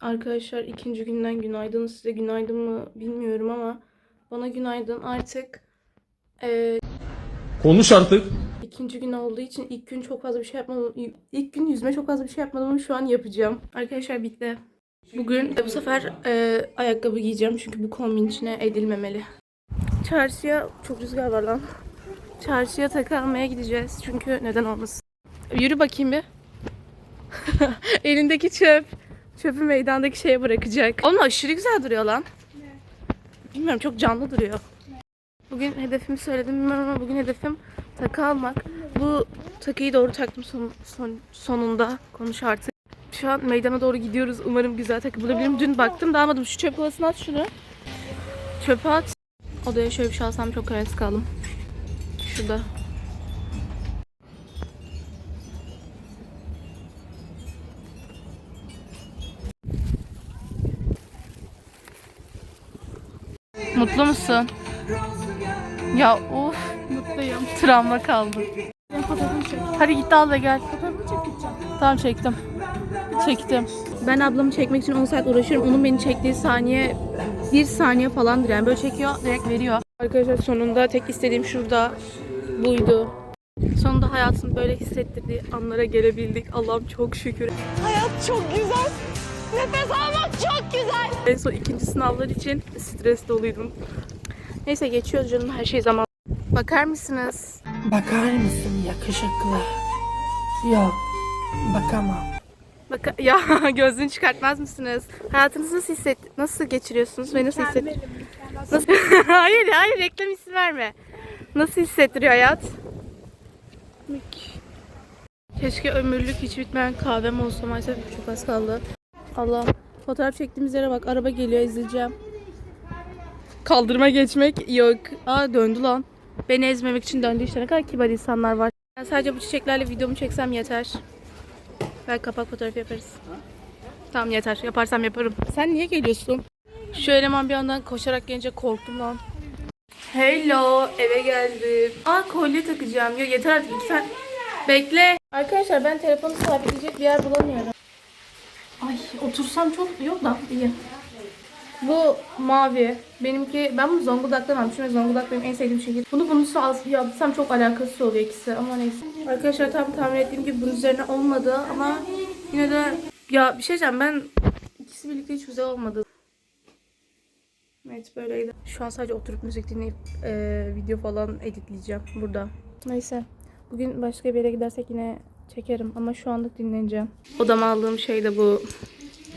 Arkadaşlar ikinci günden günaydın. Size günaydın mı bilmiyorum ama bana günaydın. Artık eee, Konuş artık. ikinci gün olduğu için ilk gün çok fazla bir şey yapmadım. İlk gün yüzme çok fazla bir şey yapmadım ama şu an yapacağım. Arkadaşlar bitti. Bugün bu sefer eee, ayakkabı giyeceğim çünkü bu kombin içine edilmemeli. Çarşıya çok rüzgar var lan. Çarşıya takı almaya gideceğiz çünkü neden olmasın. Yürü bakayım bir. Elindeki çöp. Çöpü meydandaki şeye bırakacak. Oğlum aşırı güzel duruyor lan. Bilmiyorum çok canlı duruyor. Bugün hedefimi söyledim bilmiyorum ama bugün hedefim takı almak. Bu takıyı doğru taktım son, son, sonunda. Konuş artık. Şu an meydana doğru gidiyoruz. Umarım güzel takı bulabilirim. Dün baktım da almadım. Şu çöp kovasını at şunu. Çöpe at. Odaya şöyle bir şey alsam çok kararsız kaldım. Şurada. Mutlu musun? Ya of mutluyum. Travma kaldı. Hadi git al da gel. Tamam çektim. Çektim. Ben ablamı çekmek için 10 saat uğraşıyorum. Onun beni çektiği saniye bir saniye falandır yani. Böyle çekiyor direkt veriyor. Arkadaşlar sonunda tek istediğim şurada buydu. Sonunda hayatın böyle hissettirdiği anlara gelebildik. Allah'ım çok şükür. Hayat çok güzel. Nefes almak çok güzel. En son ikinci sınavlar için stres doluydum. Neyse geçiyoruz canım her şey zaman. Bakar mısınız? Bakar mısın yakışıklı? Yok, bakamam. Bak ya gözlüğünü çıkartmaz mısınız? Hayatınızı nasıl hisset nasıl geçiriyorsunuz ve nasıl hisset? Nasıl... hayır hayır reklam ismi verme. Nasıl hissettiriyor hayat? Keşke ömürlük hiç bitmeyen kahvem olsa maalesef çok az kaldı. Allah fotoğraf çektiğimiz yere bak araba geliyor izleyeceğim. Kaldırıma geçmek yok. Aa döndü lan. Beni ezmemek için döndü işte ne kadar kibar insanlar var. Ben sadece bu çiçeklerle videomu çeksem yeter. Belki kapak fotoğrafı yaparız. Tamam yeter. Yaparsam yaparım. Sen niye geliyorsun? Şu eleman bir yandan koşarak gelince korktum lan. Hello, eve geldim. Aa kolye takacağım. Ya yeter artık iki. Bekle. Arkadaşlar ben telefonu sabitleyecek bir yer bulamıyorum. Ay otursam çok yok da iyi. Bu mavi. Benimki ben bunu Zonguldak'tan almışım. Çünkü Zonguldak benim en sevdiğim şehir. Bunu bunun yapsam çok alakasız oluyor ikisi ama neyse. Arkadaşlar tam tahmin ettiğim gibi bunun üzerine olmadı ama yine de ya bir şey diyeceğim ben ikisi birlikte hiç güzel olmadı. Evet böyleydi. Şu an sadece oturup müzik dinleyip eee, video falan editleyeceğim burada. Neyse. Bugün başka bir yere gidersek yine çekerim ama şu anlık dinleneceğim. Odama aldığım şey de bu.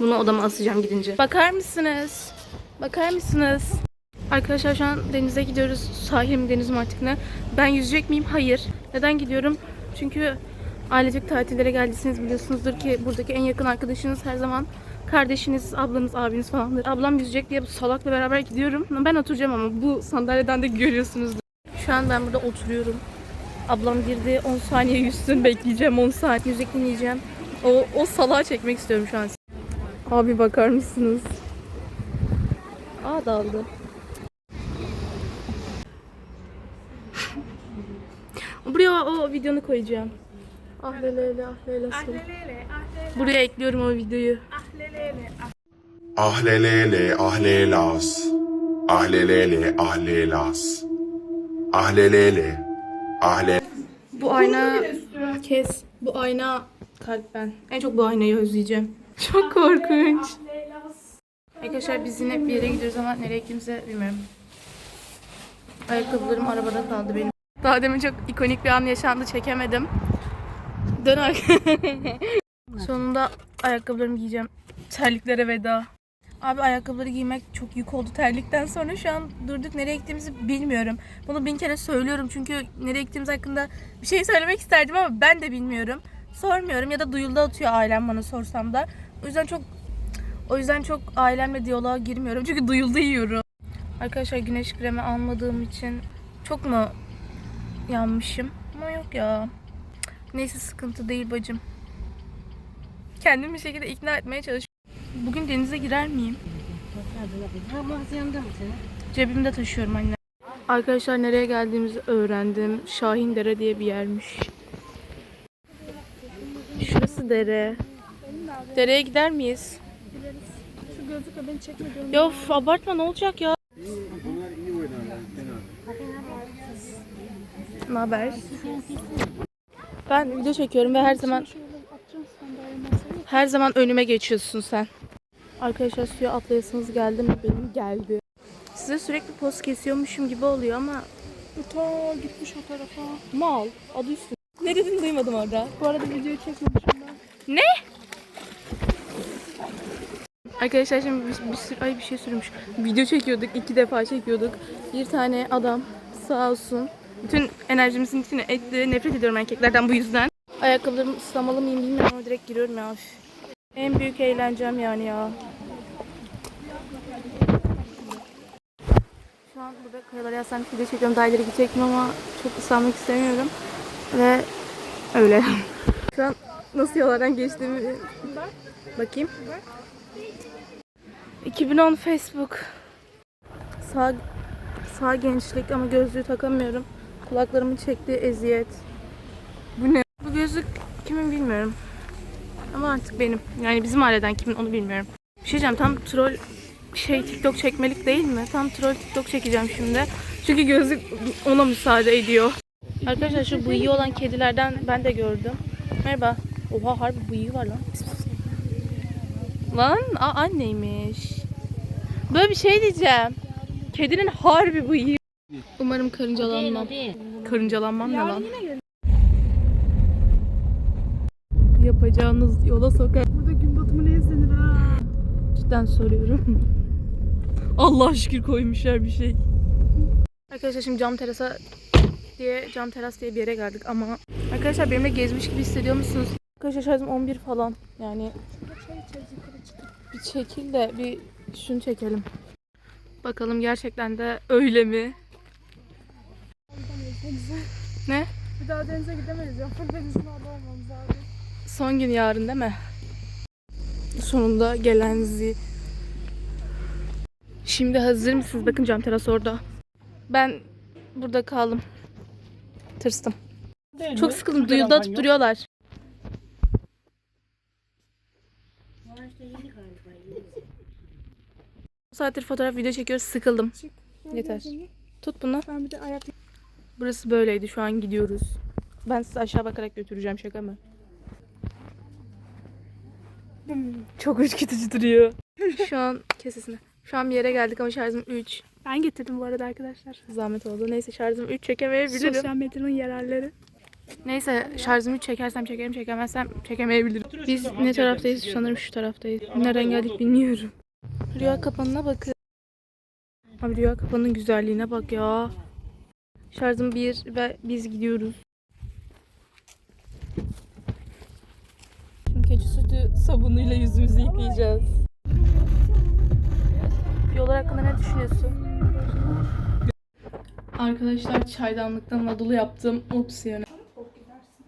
Bunu odama asacağım gidince. Bakar mısınız? Bakar mısınız? Arkadaşlar şu an denize gidiyoruz. Sahil mi deniz mi artık ne? Ben yüzecek miyim? Hayır. Neden gidiyorum? Çünkü ailecek tatillere geldiyseniz biliyorsunuzdur ki buradaki en yakın arkadaşınız her zaman kardeşiniz, ablanız, abiniz falandır. Ablam yüzecek diye bu salakla beraber gidiyorum. Ben oturacağım ama bu sandalyeden de görüyorsunuzdur. Şu an ben burada oturuyorum. Ablam girdi 10 saniye yüzsün bekleyeceğim 10 saat müzik dinleyeceğim. O, o salağı çekmek istiyorum şu an. Abi bakar mısınız? Aa daldı. Buraya o videonu koyacağım. Ah lele ah lele Buraya ekliyorum o videoyu. Ahlelele ahlelas. Ahlelele ahlelas. Ahlelele ahle. Bu ayna kes. Bu ayna kalp ben. En çok bu aynayı özleyeceğim. Çok korkunç. Arkadaşlar biz yine bir yere gidiyoruz ama nereye gittiğimizi bilmiyorum. Ayakkabılarım arabada kaldı benim. Daha demin çok ikonik bir an yaşandı çekemedim. Dön Sonunda ayakkabılarımı giyeceğim. Terliklere veda. Abi ayakkabıları giymek çok yük oldu terlikten sonra şu an durduk nereye gittiğimizi bilmiyorum. Bunu bin kere söylüyorum çünkü nereye gittiğimiz hakkında bir şey söylemek isterdim ama ben de bilmiyorum. Sormuyorum ya da duyulda atıyor ailem bana sorsam da. O yüzden çok o yüzden çok ailemle diyaloğa girmiyorum çünkü duyulda yiyorum. Arkadaşlar güneş kremi almadığım için çok mu yanmışım? Ama yok ya. Neyse sıkıntı değil bacım. Kendimi bir şekilde ikna etmeye çalışıyorum. Bugün denize girer miyim? Cebimde taşıyorum anne. Arkadaşlar nereye geldiğimizi öğrendim. Şahin Dere diye bir yermiş. Şurası dere. Dereye gider miyiz? Şu gözlükle beni çekme diyorum. Ya of, abartma ne olacak ya? Ne haber? Ben video çekiyorum ve her zaman her zaman önüme geçiyorsun sen. Arkadaşlar suya atlayasınız geldi mi benim? Geldi. Size sürekli poz kesiyormuşum gibi oluyor ama Ta gitmiş o tarafa. mal adı üstü. Ne dedin duymadım orada. Bu arada videoyu çekmemişim ben. Ne? Arkadaşlar şimdi bir, bir sürü, ay bir şey sürmüş. Video çekiyorduk, iki defa çekiyorduk. Bir tane adam sağ olsun. Bütün enerjimizin içine etti. Nefret ediyorum erkeklerden bu yüzden. Ayakkabılarımı ıslamalı mıyım bilmiyorum ama direkt giriyorum ya. En büyük eğlencem yani ya. Şu an burada kayalara yaslanmış video çekiyorum. Daha ileri gidecektim ama çok ıslanmak istemiyorum. Ve öyle. Şu an nasıl yollardan geçtiğimi bakayım. 2010 Facebook. Sağ sağ gençlik ama gözlüğü takamıyorum. Kulaklarımı çekti eziyet. Bu ne? Bu gözlük kimin bilmiyorum. Ama artık benim. Yani bizim aileden kimin onu bilmiyorum. Bir şey diyeceğim tam troll şey TikTok çekmelik değil mi? Tam troll TikTok çekeceğim şimdi. Çünkü gözlük ona müsaade ediyor. Arkadaşlar şu bıyığı olan kedilerden ben de gördüm. Merhaba. Oha harbi bıyığı var lan. Lan aa, anneymiş. Böyle bir şey diyeceğim. Kedinin harbi bıyığı. Umarım karıncalanmam. Karıncalanmam ne lan? Yapacağınız yola sokar. Burada gün batımı ne izlenir ha? Cidden soruyorum. Allah şükür koymuşlar bir şey. Arkadaşlar şimdi cam terasa diye cam teras diye bir yere geldik ama arkadaşlar benimle gezmiş gibi hissediyor musunuz? Arkadaşlar şarjım 11 falan yani bir çekil de bir şunu çekelim. Bakalım gerçekten de öyle mi? Ne? Bir daha denize gidemeyiz ya. Full denizin orada olmamız lazım. Son gün yarın değil mi? Sonunda gelen zi. Şimdi hazır mısınız? Bakın cam teras orada. Ben burada kaldım. Tırstım. Çok sıkıldım. Duyulda atıp duruyorlar. Bu saattir fotoğraf video çekiyoruz. Sıkıldım. Yeter. Tut bunu. Ben bir de ayak Burası böyleydi. Şu an gidiyoruz. Ben sizi aşağı bakarak götüreceğim. Şaka mı? Çok ürkütücü duruyor. Şu an kesesine. Şu an bir yere geldik ama şarjım 3. Ben getirdim bu arada arkadaşlar. Zahmet oldu. Neyse şarjım 3 çekemeyebilirim. Sosyal medyanın yararları. Neyse şarjım 3 çekersem çekerim çekemezsem çekemeyebilirim. Biz ne taraftayız? Sanırım şu taraftayız. Nereden geldik bilmiyorum. Rüya kapanına bakın. Abi rüya kapanının güzelliğine bak ya. Şarjım 1 ve biz gidiyoruz. Şimdi keçi sütü sabunuyla yüzümüzü yıkayacağız. Yollar hakkında ne düşünüyorsun? Arkadaşlar çaydanlıktan nadulu yaptım. Opsiyon.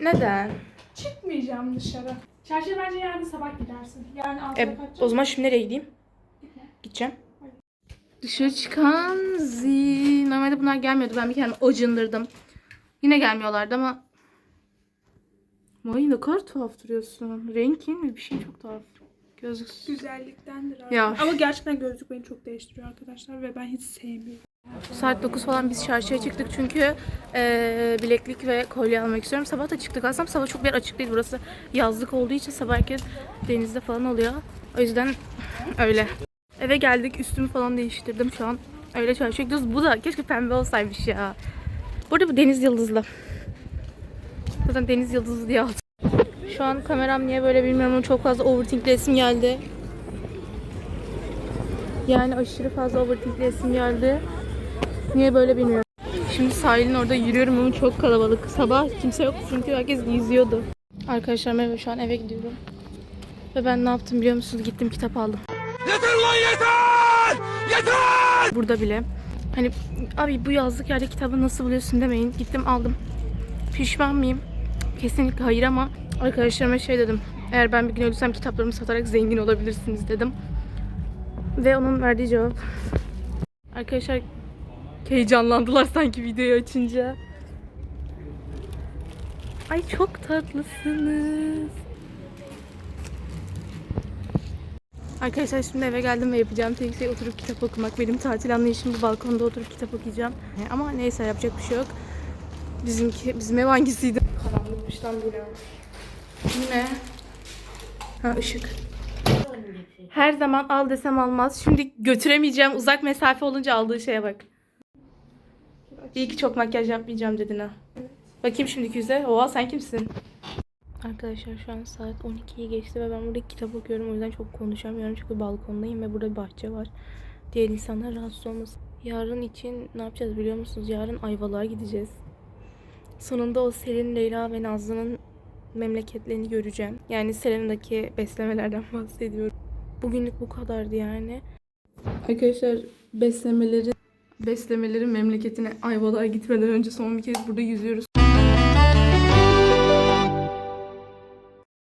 Neden? Çıkmayacağım dışarı. Çarşıya bence yarın sabah gidersin. Yani altıda E, o zaman şimdi nereye gideyim? Gideceğim. Dışarı çıkan zi. Normalde bunlar gelmiyordu. Ben bir kendimi acındırdım. Yine gelmiyorlardı ama Vay ne kadar tuhaf duruyorsun. Renkin mi? Bir şey çok tuhaf. Gözlük. Güzelliktendir abi. Ya. Ama gerçekten gözlük beni çok değiştiriyor arkadaşlar ve ben hiç sevmiyorum. Saat 9 falan biz çarşıya çıktık çünkü eee, bileklik ve kolye almak istiyorum. Sabah da çıktık aslında sabah çok bir yer açık değil burası. Yazlık olduğu için sabah herkes denizde falan oluyor. O yüzden öyle. Eve geldik üstümü falan değiştirdim şu an. Öyle çarşıya gidiyoruz. Bu da keşke pembe olsaymış ya. Burada bu deniz yıldızlı. Zaten deniz yıldızlı diye aldım. Şu an kameram niye böyle bilmiyorum ama çok fazla overthinklesim geldi. Yani aşırı fazla overthinklesim geldi. Niye böyle bilmiyorum. Şimdi sahilin orada yürüyorum ama çok kalabalık. Sabah kimse yok çünkü herkes yüzüyordu. Arkadaşlar merhaba şu an eve gidiyorum. Ve ben ne yaptım biliyor musunuz? Gittim kitap aldım. Yeter lan yeter! Yeter! Burada bile. Hani abi bu yazlık yerde kitabı nasıl buluyorsun demeyin. Gittim aldım. Pişman mıyım? Kesinlikle hayır ama arkadaşlarıma şey dedim. Eğer ben bir gün ölürsem kitaplarımı satarak zengin olabilirsiniz dedim. Ve onun verdiği cevap. Arkadaşlar heyecanlandılar sanki videoyu açınca. Ay çok tatlısınız. Arkadaşlar şimdi eve geldim ve yapacağım tek şey oturup kitap okumak. Benim tatil anlayışım bu balkonda oturup kitap okuyacağım. E, Ama neyse yapacak bir şey yok. Bizimki, bizim ev hangisiydi? Karanlıkmış lan? Bu ne? Ha ışık. Her zaman al desem almaz. Şimdi götüremeyeceğim. Uzak mesafe olunca aldığı şeye bak. İyi ki çok makyaj yapmayacağım dedin ha. Bakayım şimdiki yüze. Oha sen kimsin? Arkadaşlar şu an saat 12'yi geçti ve ben burada kitap okuyorum. O yüzden çok konuşamıyorum çünkü balkondayım ve burada bir bahçe var. Diğer insanlar rahatsız olmasın. Yarın için ne yapacağız biliyor musunuz? Yarın Ayvalık'a gideceğiz. Sonunda o Selin, Leyla ve Nazlı'nın memleketlerini göreceğim. Yani Selena'daki beslemelerden bahsediyorum. Bugünlük bu kadardı yani. Arkadaşlar beslemeleri beslemeleri memleketine Ayvalık'a gitmeden önce son bir kez burada yüzüyoruz.